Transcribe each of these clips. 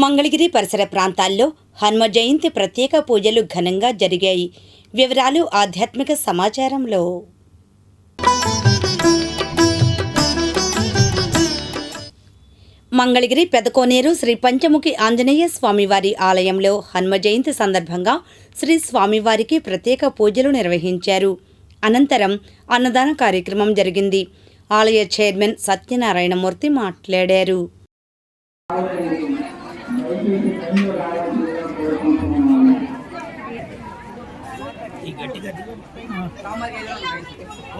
మంగళగిరి పరిసర ప్రాంతాల్లో హనుమ జయంతి ప్రత్యేక పూజలు ఘనంగా జరిగాయి. వివరాలు ఆధ్యాత్మిక సమాచారంలో. మంగళగిరి పెదకోనేరు శ్రీ పంచముఖి ఆంజనేయ స్వామివారి ఆలయంలో హనుమ జయంతి సందర్భంగా శ్రీ స్వామివారికి ప్రత్యేక పూజలు నిర్వహించారు. అనంతరం అన్నదాన కార్యక్రమం జరిగింది. ఆలయ చైర్మన్ సత్యనారాయణమూర్తి మాట్లాడారు.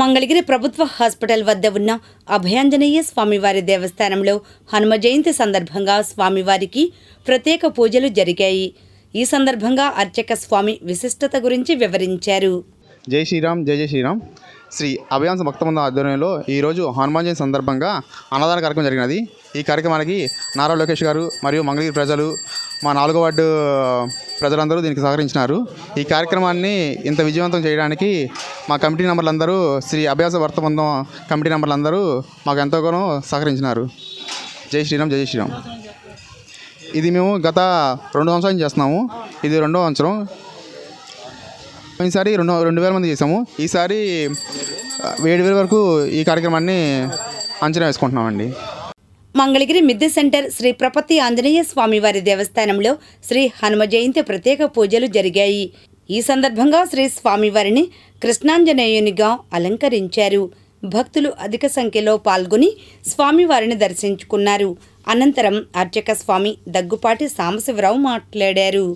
మంగళగిరి ప్రభుత్వ హాస్పిటల్ వద్ద ఉన్న అభయాంజనేయ స్వామివారి దేవస్థానంలో హనుమ జయంతి సందర్భంగా స్వామివారికి ప్రత్యేక పూజలు జరిగాయి. ఈ సందర్భంగా అర్చక స్వామి విశిష్టత గురించి వివరించారు. జై శ్రీరామ్ జై జై శ్రీరామ్. శ్రీ అభయాంశ భక్తమంద ఆధ్వర్యంలో ఈరోజు హనుమాన్ జయంతి సందర్భంగా అన్నదాన కార్యక్రమం జరిగినది. ఈ కార్యక్రమానికి నారా లోకేష్ గారు మరియు మంగళగిరి ప్రజలు మా నాలుగో వార్డు ప్రజలందరూ దీనికి సహకరించినారు. ఈ కార్యక్రమాన్ని ఇంత విజయవంతం చేయడానికి మా కమిటీ మెంబర్లందరూ శ్రీ అభ్యాస వర్తబంధం కమిటీ మెంబర్లందరూ మాకు ఎంతగానో సహకరించినారు. జై శ్రీరామ్ జై శ్రీరామ్. ఇది మేము గత రెండు సంవత్సరాలు చేస్తున్నాము. ఇది రెండో సంవత్సరం. ఈసారి రెండు రెండు వేల మంది చేసాము. ఈసారి ఏడు వేల వరకు ఈ కార్యక్రమాన్ని అంచనా వేసుకుంటున్నామండి. మంగళగిరి మిద్దె సెంటర్ శ్రీ ప్రపతి ఆంజనేయ స్వామివారి దేవస్థానంలో శ్రీ హనుమ జయంతి ప్రత్యేక పూజలు జరిగాయి. ఈ సందర్భంగా శ్రీ స్వామివారిని కృష్ణాంజనేయునిగా అలంకరించారు. భక్తులు అధిక సంఖ్యలో పాల్గొని స్వామివారిని దర్శించుకున్నారు. అనంతరం అర్చక స్వామి దగ్గుపాటి సాంబశివరావు మాట్లాడారు.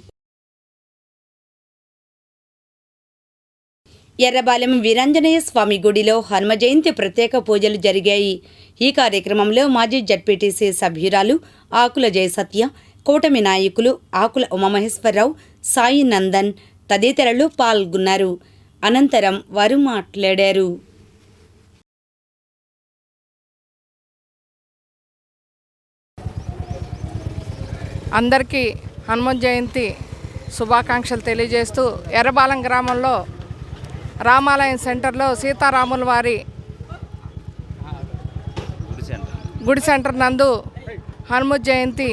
ఎర్రబాలెం వీరాంజనేయ స్వామి గుడిలో హనుమ జయంతి ప్రత్యేక పూజలు జరిగాయి. ఈ కార్యక్రమంలో మాజీ జడ్పీటీసీ సభ్యురాలు ఆకుల జయసత్య కూటమి నాయకులు ఆకుల ఉమామహేశ్వరరావు సాయి నందన్ తదితరులు పాల్గొన్నారు. అనంతరం వారు మాట్లాడారు. అందరికీ హనుమత్ జయంతి శుభాకాంక్షలు తెలియజేస్తూ ఎర్రబాలెం గ్రామంలో రామాలయం సెంటర్లో సీతారాముల వారి గుడి సెంటర్. నందు హనుమత్ జయంతి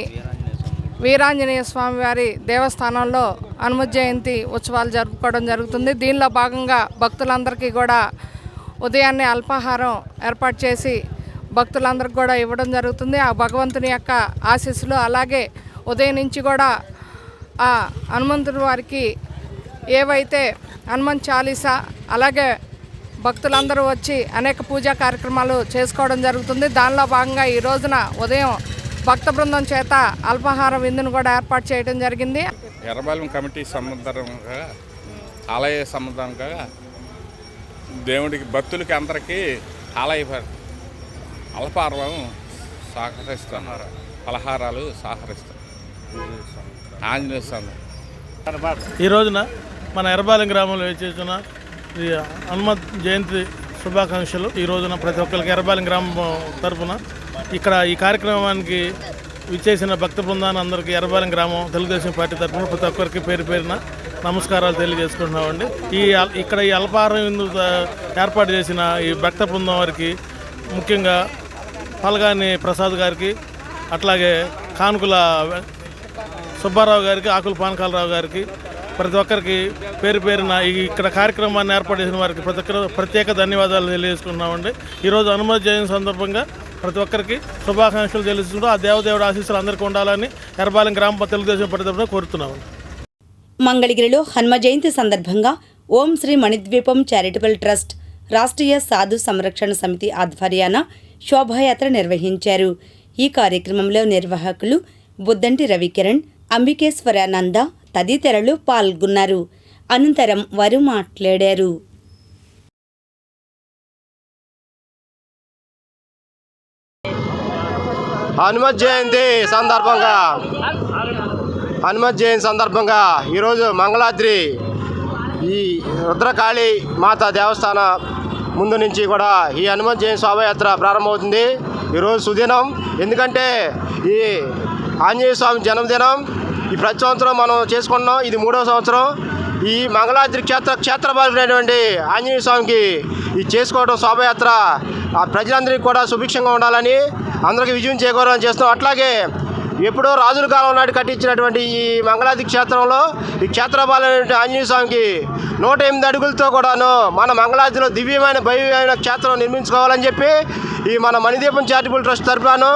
వీరాంజనేయ స్వామి వారి దేవస్థానంలో హనుమత్ జయంతి ఉత్సవాలు జరుపుకోవడం జరుగుతుంది. దీనిలో భాగంగా భక్తులందరికీ కూడా ఉదయాన్నే అల్పాహారం ఏర్పాటు చేసి భక్తులందరికీ కూడా ఇవ్వడం జరుగుతుంది. ఆ భగవంతుని యొక్క ఆశీస్సులు అలాగే ఉదయం నుంచి కూడా ఆ హనుమంతుడి వారికి ఏవైతే హనుమంత్ చాలీసా అలాగే భక్తులందరూ వచ్చి అనేక పూజా కార్యక్రమాలు చేసుకోవడం జరుగుతుంది. దానిలో భాగంగా ఈ రోజున ఉదయం భక్త బృందం చేత అల్పాహార విందును కూడా ఏర్పాటు చేయడం జరిగింది. ఎర్రబాలెం కమిటీ సంబంధంగా ఆలయ సంబంధంగా దేవుడికి భక్తులకి అందరికీ ఆలయ అల్పాహారం సహకరిస్తున్నారు. పలహారాలు సహకరిస్తారు ఆంజనేయ స్వామి. ఈ రోజున మన ఎర్రబాలెం గ్రామంలో చేస్తున్న ఈ హనుమత్ జయంతి శుభాకాంక్షలు. ఈ రోజున ప్రతి ఒక్కరికి ఎర్రబాలెం గ్రామం తరఫున ఇక్కడ ఈ కార్యక్రమానికి విచ్చేసిన భక్త బృందాన్ని అందరికీ ఎర్రబాలెం గ్రామం తెలుగుదేశం పార్టీ తరఫున ప్రతి ఒక్కరికి పేరు పేరున నమస్కారాలు తెలియజేసుకుంటున్నామండి. ఈ ఇక్కడ ఈ అల్పాహారం విందు ఏర్పాటు చేసిన ఈ భక్త బృందం వారికి ముఖ్యంగా పలగాని ప్రసాద్ గారికి అట్లాగే కానుకల సుబ్బారావు గారికి ఆకుల పానకాలరావు గారికి ప్రతి ఒక్కరికి పేరు పేరున ఈ ఇక్కడ కార్యక్రమాన్ని ఏర్పాటు చేసిన వారికి ప్రతి ఒక్కరు ప్రత్యేక ధన్యవాదాలు తెలియజేసుకున్నామండి ఈరోజు హనుమతి జయంతి సందర్భంగా ప్రతి ఒక్కరికి శుభాకాంక్షలు తెలుసుకుంటూ ఆ దేవదేవుడు ఆశీస్సులు అందరికీ ఉండాలని ఎర్బాలం గ్రామ తెలుగుదేశం పార్టీ కోరుతున్నామండి. మంగళగిరిలో హనుమ జయంతి సందర్భంగా ఓం శ్రీ మణిద్వీపం చారిటబుల్ ట్రస్ట్ రాష్ట్రీయ సాధు సంరక్షణ సమితి ఆధ్వర్యాన శోభాయాత్ర నిర్వహించారు. ఈ కార్యక్రమంలో నిర్వాహకులు బుద్దంటి రవికిరణ్ అంబికేశ్వరానంద తదితరులు పాల్గొన్నారు. అనంతరం వారు మాట్లాడారు. హనుమత్ జయంతి సందర్భంగా హనుమత్ జయంతి సందర్భంగా ఈరోజు మంగళాద్రి ఈ రుద్రకాళి మాత దేవస్థాన ముందు నుంచి కూడా ఈ హనుమాన్ జయంతి శోభయాత్ర ప్రారంభమవుతుంది. ఈరోజు సుదినం. ఎందుకంటే ఈ ఆంజనేయ స్వామి జన్మదినం. ఈ ప్రతి సంవత్సరం మనం చేసుకుంటున్నాం. ఇది మూడవ సంవత్సరం. ఈ మంగళాద్రి క్షేత్ర క్షేత్రపాలైనటువంటి ఆంజనేయ స్వామికి ఈ చేసుకోవడం శోభయాత్ర ఆ ప్రజలందరికీ కూడా సుభిక్షంగా ఉండాలని అందరికీ విజయం చేకూరాలని చేస్తున్నాం. అట్లాగే ఎప్పుడో రాజుల కాలం నాటి కట్టించినటువంటి ఈ మంగళాది క్షేత్రంలో ఈ క్షేత్రపాలైన ఆంజనేయ స్వామికి నూట ఎనిమిది అడుగులతో కూడాను మన మంగళాదిలో దివ్యమైన భవ్యమైన క్షేత్రం నిర్మించుకోవాలని చెప్పి ఈ మన మణిదీపం చారిటబుల్ ట్రస్ట్ తరఫున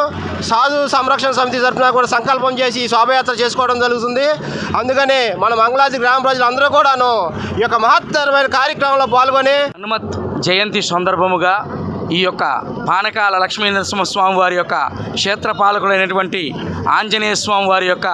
సాధు సంరక్షణ సమితి తరఫున కూడా సంకల్పం చేసి ఈ శోభయాత్ర చేసుకోవడం జరుగుతుంది. అందుకని మన మంగళాది గ్రామ ప్రజలందరూ కూడాను ఈ యొక్క మహత్తరమైన కార్యక్రమంలో పాల్గొని హనుమత్ జయంతి సందర్భముగా ఈ యొక్క పానకాల లక్ష్మీ నరసింహస్వామి వారి యొక్క క్షేత్రపాలకుడైనటువంటి ఆంజనేయ స్వామి వారి యొక్క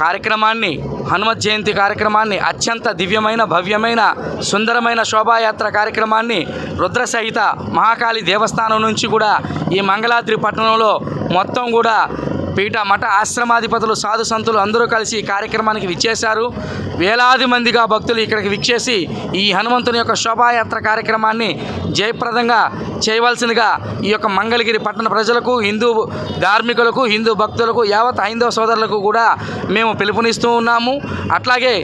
కార్యక్రమాన్ని హనుమత్ జయంతి కార్యక్రమాన్ని అత్యంత దివ్యమైన భవ్యమైన సుందరమైన శోభాయాత్ర కార్యక్రమాన్ని రుద్రసహిత మహాకాళి దేవస్థానం నుంచి కూడా ఈ మంగళాద్రి పట్టణంలో మొత్తం కూడా పీఠ మఠ ఆశ్రమాధిపతులు సాధు సంతులు అందరూ కలిసి ఈ కార్యక్రమానికి విచ్చేశారు. వేలాది మందిగా భక్తులు ఇక్కడికి విచ్చేసి ఈ హనుమంతుని యొక్క శోభాయాత్ర కార్యక్రమాన్ని జయప్రదంగా చేయవలసిందిగా ఈ యొక్క మంగళగిరి పట్టణ ప్రజలకు హిందూ ధార్మికులకు హిందూ భక్తులకు యావత్ హైందవ సోదరులకు కూడా మేము పిలుపునిస్తూ ఉన్నాము. అట్లాగే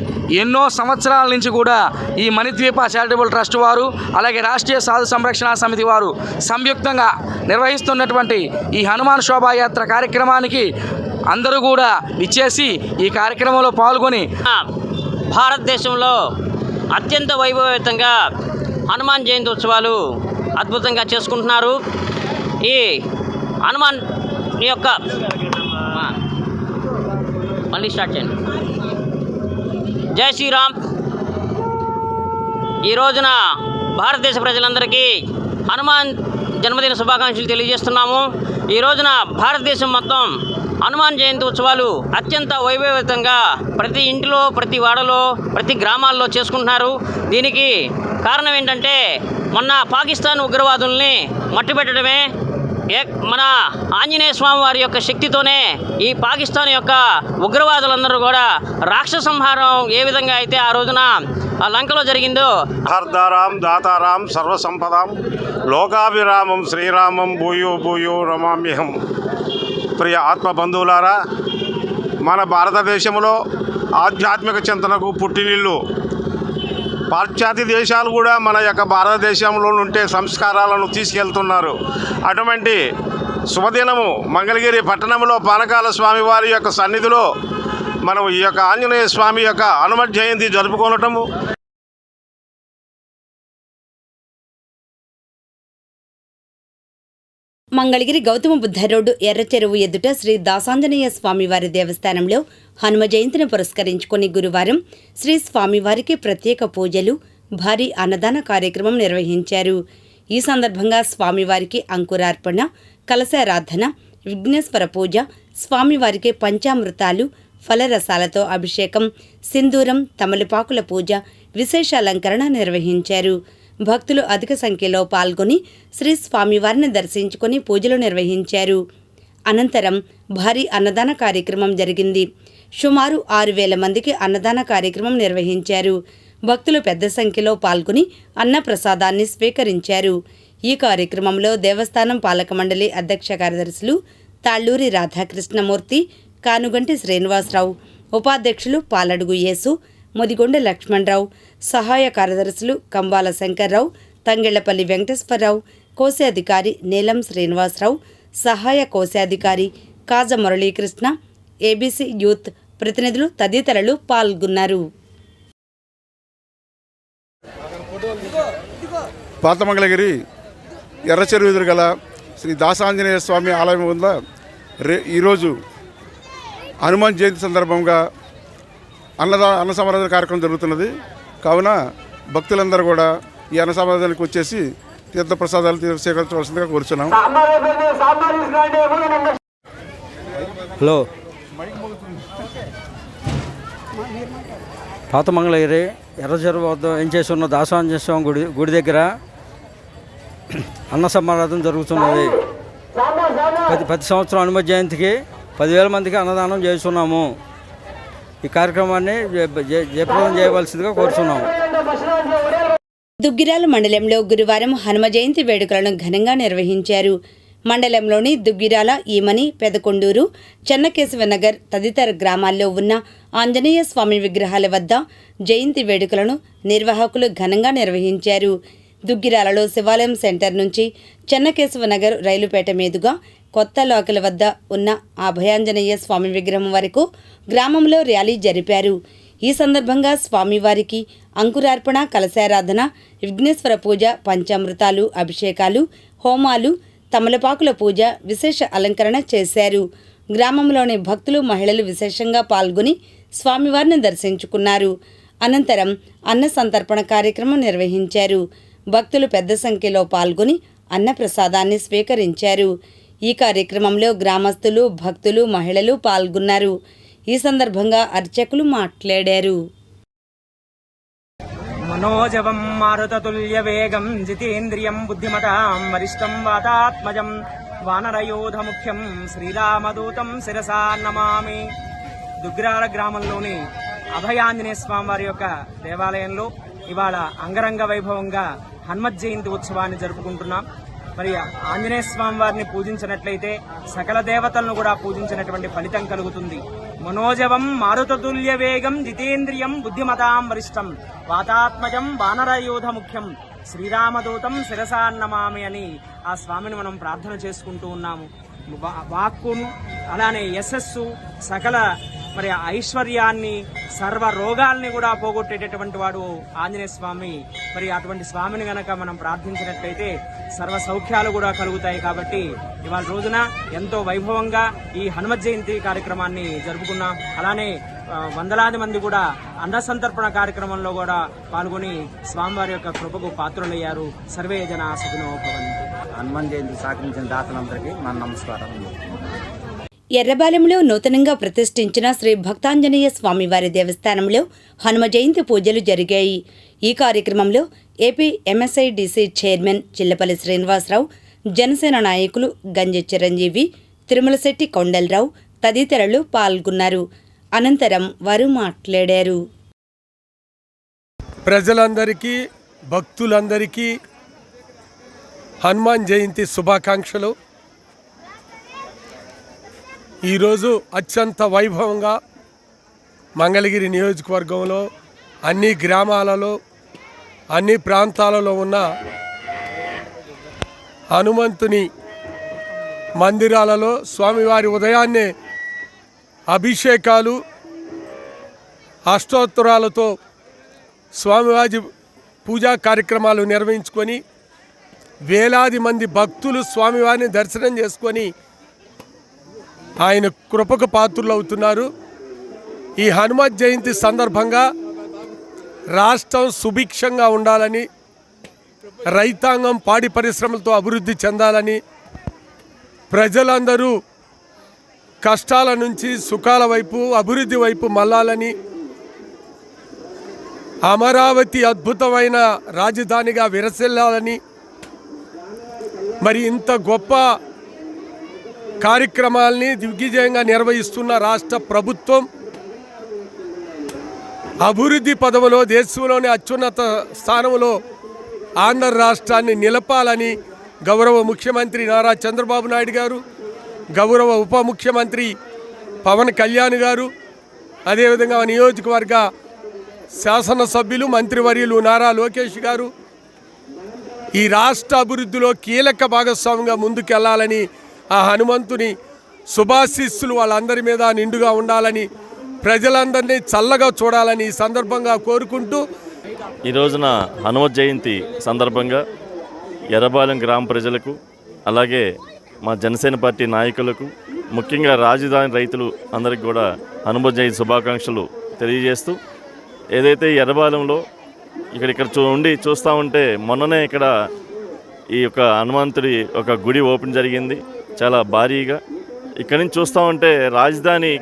ఎన్నో సంవత్సరాల నుంచి కూడా ఈ మణిద్వీప చారిటబుల్ ట్రస్ట్ వారు అలాగే రాష్ట్రీయ సాధు సంరక్షణ సమితి వారు సంయుక్తంగా నిర్వహిస్తున్నటువంటి ఈ హనుమాన్ శోభాయాత్ర కార్యక్రమానికి అందరూ కూడా ఇచ్చేసి ఈ కార్యక్రమంలో పాల్గొని భారతదేశంలో అత్యంత వైభవయుతంగా హనుమాన్ జయంతి ఉత్సవాలు అద్భుతంగా చేసుకుంటున్నారు. ఈ హనుమాన్ యొక్క మళ్ళీ స్టార్ట్ చేయండి. జై శ్రీరామ్. ఈ రోజున భారతదేశ ప్రజలందరికీ హనుమాన్ జన్మదిన శుభాకాంక్షలు తెలియజేస్తున్నాము. ఈ రోజున భారతదేశం మొత్తం హనుమాన్ జయంతి ఉత్సవాలు అత్యంత వైభవితంగా ప్రతి ఇంటిలో ప్రతి వాడలో ప్రతి గ్రామాల్లో చేసుకుంటున్నారు. దీనికి కారణం ఏంటంటే మొన్న పాకిస్తాన్ ఉగ్రవాదుల్ని మట్టిపెట్టడమే మన ఆంజనేయ స్వామి వారి యొక్క శక్తితోనే ఈ పాకిస్తాన్ యొక్క ఉగ్రవాదులందరూ కూడా రాక్షస సంహారం ఏ విధంగా అయితే ఆ రోజున ఆ లంకలో జరిగిందో హర్దారాం దాతారాం సర్వసంపదాం లోకాభిరామం శ్రీరామం భూయో భూయో రమామ్యహం. ప్రియ ఆత్మబంధువులారా మన భారతదేశంలో ఆధ్యాత్మిక చింతనకు పుట్టినిల్లు పాశ్చాత్య దేశాలు కూడా మన యొక్క భారతదేశంలో ఉంటే సంస్కారాలను తీసుకెళ్తున్నారు. అటువంటి శుభదినము మంగళగిరి పట్టణంలో పానకాల స్వామి వారి యొక్క సన్నిధిలో మనం ఈ యొక్క ఆంజనేయ స్వామి యొక్క హనుమత్ జయంతి జరుపుకోవటము మంగళగిరి గౌతమ బుద్ధ రోడ్డు ఎర్ర చెరువు ఎదుట శ్రీ దాసాంజనేయ స్వామివారి దేవస్థానంలో హనుమ జయంతిని పురస్కరించుకుని గురువారం శ్రీ స్వామివారికి ప్రత్యేక పూజలు భారీ అన్నదాన కార్యక్రమం నిర్వహించారు. ఈ సందర్భంగా స్వామివారికి అంకురార్పణ కలశారాధన విఘ్నేశ్వర పూజ స్వామివారికి పంచామృతాలు ఫలరసాలతో అభిషేకం సింధూరం తమలపాకుల పూజ విశేషాలంకరణ నిర్వహించారు. భక్తులు అధిక సంఖ్యలో పాల్గొని శ్రీ స్వామివారిని దర్శించుకొని పూజలు నిర్వహించారు. అనంతరం భారీ అన్నదాన కార్యక్రమం జరిగింది. సుమారు ఆరు వేల మందికి అన్నదాన కార్యక్రమం నిర్వహించారు. భక్తులు పెద్ద సంఖ్యలో పాల్గొని అన్నప్రసాదాన్ని స్వీకరించారు. ఈ కార్యక్రమంలో దేవస్థానం పాలక మండలి అధ్యక్ష కార్యదర్శులు తాళ్ళూరి రాధాకృష్ణమూర్తి కానుగంటి శ్రీనివాసరావు ఉపాధ్యక్షులు పాలడుగు యేసు ముదిగొండ లక్ష్మణరావు సహాయ కార్యదర్శులు కంబాల శంకర్రావు తంగెళ్ళపల్లి వెంకటేశ్వరరావు కోశాధికారి నీలం శ్రీనివాసరావు సహాయ కోశాధికారి కాజ మురళీకృష్ణ ఏబీసీ యూత్ ప్రతినిధులు తదితరులు పాల్గొన్నారు. పాతమంగళగిరి ఎర్రచెరువు ఎదురుగల శ్రీ దాసాంజనేయ స్వామి ఆలయం వద్ద రే ఈరోజు హనుమాన్ జయంతి సందర్భంగా అన్నదా అన్న సమారాధన కార్యక్రమం జరుగుతున్నది. కావున భక్తులందరూ కూడా ఈ అన్న సమారాధనకు వచ్చేసి తీర్థ ప్రసాదాలు స్వీకరించవలసిందిగా కోరుచున్నాం. హలో. పాత మంగళగిరి ఎర్రచెరువు వద్ద ఏం చేసి ఉన్న దాసాంజనేయ స్వామి గుడి గుడి దగ్గర అన్న సమారాధన జరుగుతున్నది. ప్రతి ప్రతి సంవత్సరం హనుమ జయంతికి పదివేల మందికి అన్నదానం చేస్తున్నాము. ఈ కార్యక్రమాన్ని జయప్రదం చేయవలసిందిగా కోరుతున్నాము దుగ్గిరాల మండలంలో గురువారం హనుమ జయంతి వేడుకలను ఘనంగా నిర్వహించారు. మండలంలోని దుగ్గిరాల ఈమని పెదకొండూరు చెన్నకేశవనగర్ తదితర గ్రామాల్లో ఉన్న ఆంజనేయ స్వామి విగ్రహాల వద్ద జయంతి వేడుకలను నిర్వాహకులు ఘనంగా నిర్వహించారు. దుగ్గిరాలలో శివాలయం సెంటర్ నుంచి చెన్నకేశవ నగర్ రైలుపేట మీదుగా కొత్త లోకల వద్ద ఉన్న అభయాంజనేయ స్వామి విగ్రహం వరకు గ్రామంలో ర్యాలీ జరిపారు. ఈ సందర్భంగా స్వామివారికి అంకురార్పణ కలశారాధన విఘ్నేశ్వర పూజ పంచామృతాలు అభిషేకాలు హోమాలు తమలపాకుల పూజ విశేష అలంకరణ చేశారు. గ్రామంలోని భక్తులు మహిళలు విశేషంగా పాల్గొని స్వామివారిని దర్శించుకున్నారు. అనంతరం అన్న సంతర్పణ కార్యక్రమం నిర్వహించారు. భక్తులు పెద్ద సంఖ్యలో పాల్గొని అన్నప్రసాదాన్ని స్వీకరించారు. ఈ కార్యక్రమంలో గ్రామస్తులు భక్తులు మహిళలు పాల్గొన్నారు. ఈ సందర్భంగా అర్చకులు మాట్లాడారు. మనోజవం మారుతతుల్య వేగం జితేంద్రియం బుద్ధిమతాం వరిష్టం వాతాత్మజం వానరయోధ ముఖ్యం శ్రీరామదూతం శిరసా నమామి. దుగ్రాల గ్రామంలోని అభయాంజనేయ స్వామి వారి యొక్క దేవాలయంలో ఇవాళ అంగరంగ వైభవంగా హనుమత్ జయంతి ఉత్సవాన్ని జరుపుకుంటున్నాం. మరి ఆంజనేయ స్వామి వారిని పూజించినట్లయితే సకల దేవతలను కూడా పూజించినటువంటి ఫలితం కలుగుతుంది. మనోజవం మారుతతుల్య వేగం జితేంద్రియం బుద్ధిమతాం వరిష్టం వాతాత్మజం వానరయోధ ముఖ్యం శ్రీరామదూతం శిరసాన్నమామి అని ఆ స్వామిని మనం ప్రార్థన చేసుకుంటూ ఉన్నాము. వా- వాక్కును అలానే యశస్సు సకల మరి ఐశ్వర్యాన్ని సర్వ రోగాల్ని కూడా పోగొట్టేటటువంటి వాడు ఆంజనేయ స్వామి. మరి అటువంటి స్వామిని గనక మనం ప్రార్థించినట్లయితే సర్వ సౌఖ్యాలు కూడా కలుగుతాయి కాబట్టి ఇవాళ రోజున ఎంతో వైభవంగా ఈ హనుమత్ జయంతి కార్యక్రమాన్ని జరుపుకున్నాం. అలానే వందలాది మంది కూడా అన్న సంతర్పణ కార్యక్రమంలో కూడా పాల్గొని స్వామివారి యొక్క కృపకు పాత్రులయ్యారు. సర్వే జన సుఖినో హనుమాన్ జయంతి సహకరించిన దాతలందరికీ మన నమస్కారం. ఎర్రబాలెంలో నూతనంగా ప్రతిష్ఠించిన శ్రీ భక్తాంజనేయ స్వామివారి దేవస్థానంలో హనుమ జయంతి పూజలు జరిగాయి. ఈ కార్యక్రమంలో AP MSIDC chairman Chillapalli Srinivasarao Janasena నాయకులు గంజ చిరంజీవి తిరుమలశెట్టి కొండలరావు తదితరులు పాల్గొన్నారు. అనంతరం వారు మాట్లాడారు. ప్రజలందరికీ భక్తులందరికీ హనుమాన్ జయంతి శుభాకాంక్షలు. ఈరోజు అత్యంత వైభవంగా మంగళగిరి నియోజకవర్గంలో అన్ని గ్రామాలలో అన్ని ప్రాంతాలలో ఉన్న హనుమంతుని మందిరాలలో స్వామివారి ఉదయాన్నే అభిషేకాలు అష్టోత్తరాలతో స్వామివారి పూజా కార్యక్రమాలు నిర్వహించుకొని వేలాది మంది భక్తులు స్వామివారిని దర్శనం చేసుకొని ఆయన కృపకు పాత్రులు అవుతున్నారు ఈ హనుమత్ జయంతి సందర్భంగా రాష్ట్రం సుభిక్షంగా ఉండాలని రైతాంగం పాడి పరిశ్రమలతో అభివృద్ధి చెందాలని ప్రజలందరూ కష్టాల నుంచి సుఖాల వైపు అభివృద్ధి వైపు మళ్ళాలని అమరావతి అద్భుతమైన రాజధానిగా విరసిల్లాలని మరి ఇంత గొప్ప కార్యక్రమాల్ని దిగ్విజయంగా నిర్వహిస్తున్న రాష్ట్ర ప్రభుత్వం అభివృద్ధి పదవిలో దేశంలోని అత్యున్నత స్థానంలో ఆంధ్ర రాష్ట్రాన్ని నిలపాలని గౌరవ ముఖ్యమంత్రి నారా చంద్రబాబు నాయుడు గారు గౌరవ ఉప ముఖ్యమంత్రి పవన్ కళ్యాణ్ గారు అదేవిధంగా నియోజకవర్గ శాసనసభ్యులు మంత్రివర్యులు నారా లోకేష్ గారు. ఈ రాష్ట్ర అభివృద్ధిలో కీలక భాగస్వామిగా ముందుకెళ్ళాలని ఆ హనుమంతుని శుభాశీస్సులు వాళ్ళందరి మీద నిండుగా ఉండాలని ప్రజలందరినీ చల్లగా చూడాలని ఈ సందర్భంగా కోరుకుంటూ ఈ రోజున హనుమత్ జయంతి సందర్భంగా ఎర్రబాలెం గ్రామ ప్రజలకు అలాగే మా జనసేన పార్టీ నాయకులకు ముఖ్యంగా రాజధాని రైతులు అందరికి కూడా హనుమత్ జయంతి శుభాకాంక్షలు తెలియజేస్తూ ఏదైతే ఎర్రబాలెంలో ఇక్కడ ఇక్కడ చూ ఉండి చూస్తూ ఉంటే మొన్ననే ఇక్కడ ఈ యొక్క హనుమంతుడి ఒక గుడి ఓపెన్ జరిగింది. చాలా భారీగా. ఇక్కడి నుంచి చూస్తూ ఉంటే రాజధాని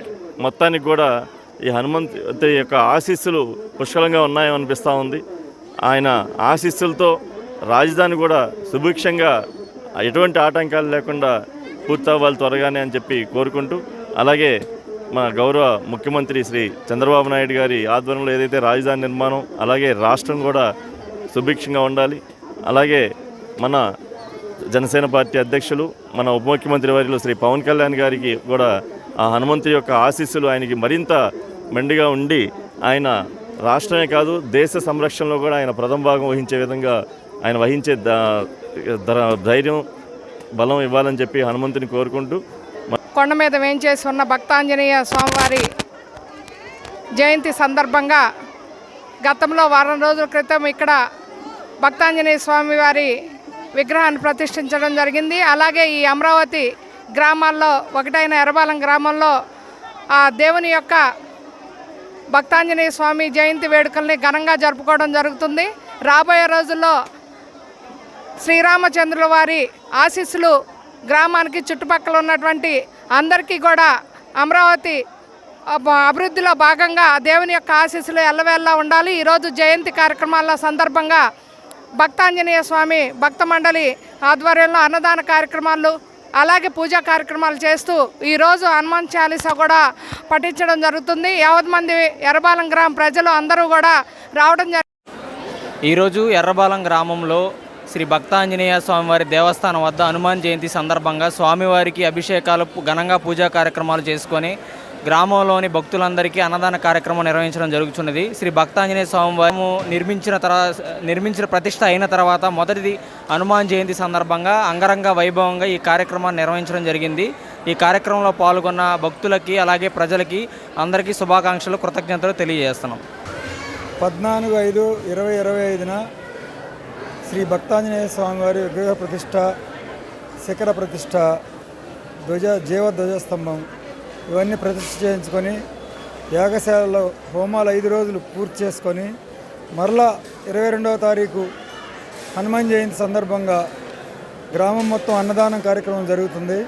మొత్తానికి కూడా ఈ హనుమంతుడి యొక్క ఆశీస్సులు పుష్కలంగా ఉన్నాయో అనిపిస్తూ ఉంది. ఆయన ఆశీస్సులతో రాజధాని కూడా సుభిక్షంగా ఎటువంటి ఆటంకాలు లేకుండా పూర్తవ్వాలి త్వరగానే అని చెప్పి కోరుకుంటూ అలాగే మా గౌరవ ముఖ్యమంత్రి శ్రీ చంద్రబాబు నాయుడు గారి ఆధ్వర్యంలో ఏదైతే రాజధాని నిర్మాణం అలాగే రాష్ట్రం కూడా సుభిక్షంగా ఉండాలి. అలాగే మన జనసేన పార్టీ అధ్యక్షులు మన ఉప ముఖ్యమంత్రి వర్యులు శ్రీ పవన్ కళ్యాణ్ గారికి కూడా ఆ హనుమంతు యొక్క ఆశీస్సులు ఆయనకి మరింత మెండుగా ఉండి ఆయన రాష్ట్రమే కాదు దేశ సంరక్షణలో కూడా ఆయన ప్రథమ భాగం వహించే విధంగా ఆయన వహించే ధర- ధైర్యం బలం ఇవ్వాలని చెప్పి హనుమంతుని కోరుకుంటూ కొండ మీద వేంచేసి ఉన్న భక్తాంజనేయ స్వామివారి జయంతి సందర్భంగా గతంలో వారం రోజుల క్రితం ఇక్కడ భక్తాంజనేయ స్వామివారి విగ్రహాన్ని ప్రతిష్ఠించడం జరిగింది. అలాగే ఈ అమరావతి గ్రామాల్లో ఒకటైన ఎర్రబాలం గ్రామంలో ఆ దేవుని యొక్క భక్తాంజనేయ స్వామి జయంతి వేడుకల్ని ఘనంగా జరుపుకోవడం జరుగుతుంది. రాబోయే రోజుల్లో శ్రీరామచంద్రుల వారి ఆశీస్సులు గ్రామానికి చుట్టుపక్కల ఉన్నటువంటి అందరికీ కూడా అమరావతి అభివృద్ధిలో భాగంగా ఆ దేవుని యొక్క ఆశీస్సులు ఎల్లవేళ్ళ ఉండాలి. ఈరోజు జయంతి కార్యక్రమాల సందర్భంగా భక్తాంజనేయ స్వామి భక్త మండలి ఆధ్వర్యంలో అన్నదాన కార్యక్రమాలు అలాగే పూజా కార్యక్రమాలు చేస్తూ ఈరోజు హనుమాన్ చాలీసా కూడా పఠించడం జరుగుతుంది. యావత్ మంది ఎర్రబాలెం గ్రామ ప్రజలు అందరూ కూడా రావడం జరిగింది ఈరోజు ఎర్రబాలెం గ్రామంలో శ్రీ భక్తాంజనేయ స్వామివారి దేవస్థానం వద్ద హనుమాన్ జయంతి సందర్భంగా స్వామివారికి అభిషేకాలు ఘనంగా పూజా కార్యక్రమాలు చేసుకొని గ్రామంలోని భక్తులందరికీ అన్నదాన కార్యక్రమం నిర్వహించడం జరుగుతున్నది. శ్రీ భక్తాంజనేయ స్వామివారు నిర్మించిన తర్వాత నిర్మించిన ప్రతిష్ట అయిన తర్వాత మొదటిది హనుమాన్ జయంతి సందర్భంగా అంగరంగ వైభవంగా ఈ కార్యక్రమాన్ని నిర్వహించడం జరిగింది. ఈ కార్యక్రమంలో పాల్గొన్న భక్తులకి అలాగే ప్రజలకి అందరికీ శుభాకాంక్షలు కృతజ్ఞతలు తెలియజేస్తున్నాం. పద్నాలుగు ఐదు ఇరవై ఇరవై ఐదున శ్రీ భక్తాంజనేయ స్వామివారి విగ్రహ ప్రతిష్ట శిఖర ప్రతిష్ట ధ్వజ జీవ ధ్వజస్తంభం ఇవన్నీ ప్రతిష్ఠ చేయించుకొని యాగశాలలో హోమాలు ఐదు రోజులు పూర్తి చేసుకొని మరలా ఇరవై రెండవ తారీఖు హనుమాన్ జయంతి సందర్భంగా గ్రామం మొత్తం అన్నదానం కార్యక్రమం జరుగుతుంది.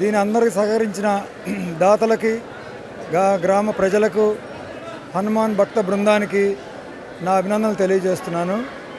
దీని అందరికి సహకరించిన దాతలకి గ్రామ ప్రజలకు హనుమాన్ భక్త బృందానికి నా అభినందనలు తెలియజేస్తున్నాను.